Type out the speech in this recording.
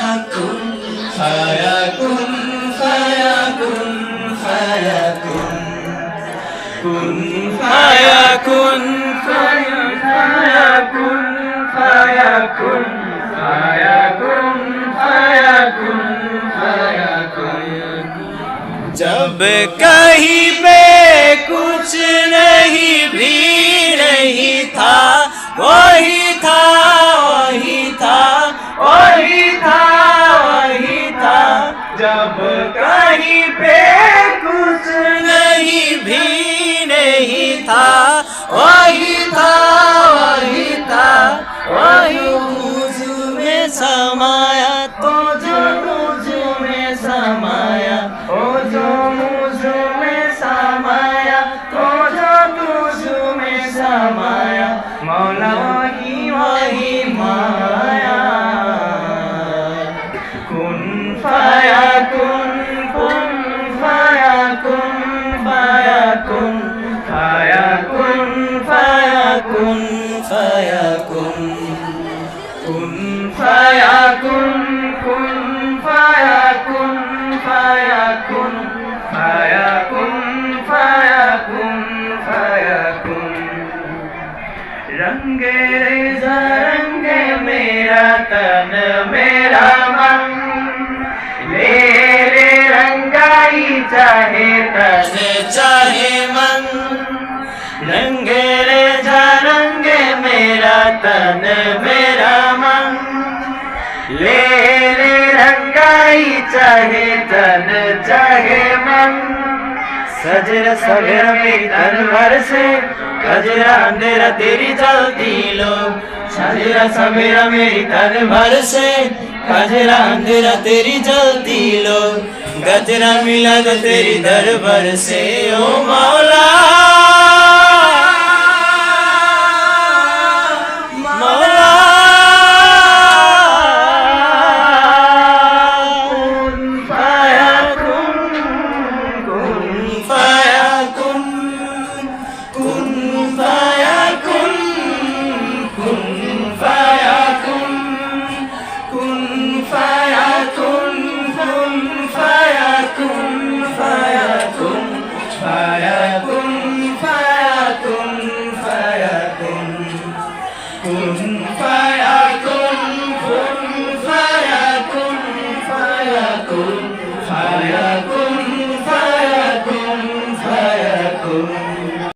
فيكن فيكن فيكن فيكن كن فيكن فيكن فيكن فيكن فيكن فيكن جب کہیں जब कहीं पे कुछ नहीं भी नहीं था वही था वही था वही मुझ में समाया तो जो मुझ में समाया ओ जो मुझ में समाया तो जो तुझ में समाया मौला ফায়াকুন ফায়াকুন ফায়াকুন ফায়াকুন কুন ফায়াকুন কুন ফায়াকুন ফায়াকুন ফায়াকুন ফায়াকুন ফায়াকুন রঙ্গে রেজা রঙ্গে মেরা তন মেরা মন ले रंगाई चाहे तन चाहे रंगे रे जा रंगे मेरा तन मेरा मन ले ले रंगाई चाहे तन चाहे मन सजर सवेर में तन भर से कजरा अंधेरा तेरी चलती लो सजरा सवेरा मेरी तन भर से कजरा अंधेरा तेरी चलती लो गजरा मिला तो तेरी दर भर से ओ मौला فيكن كن فيكن فيكن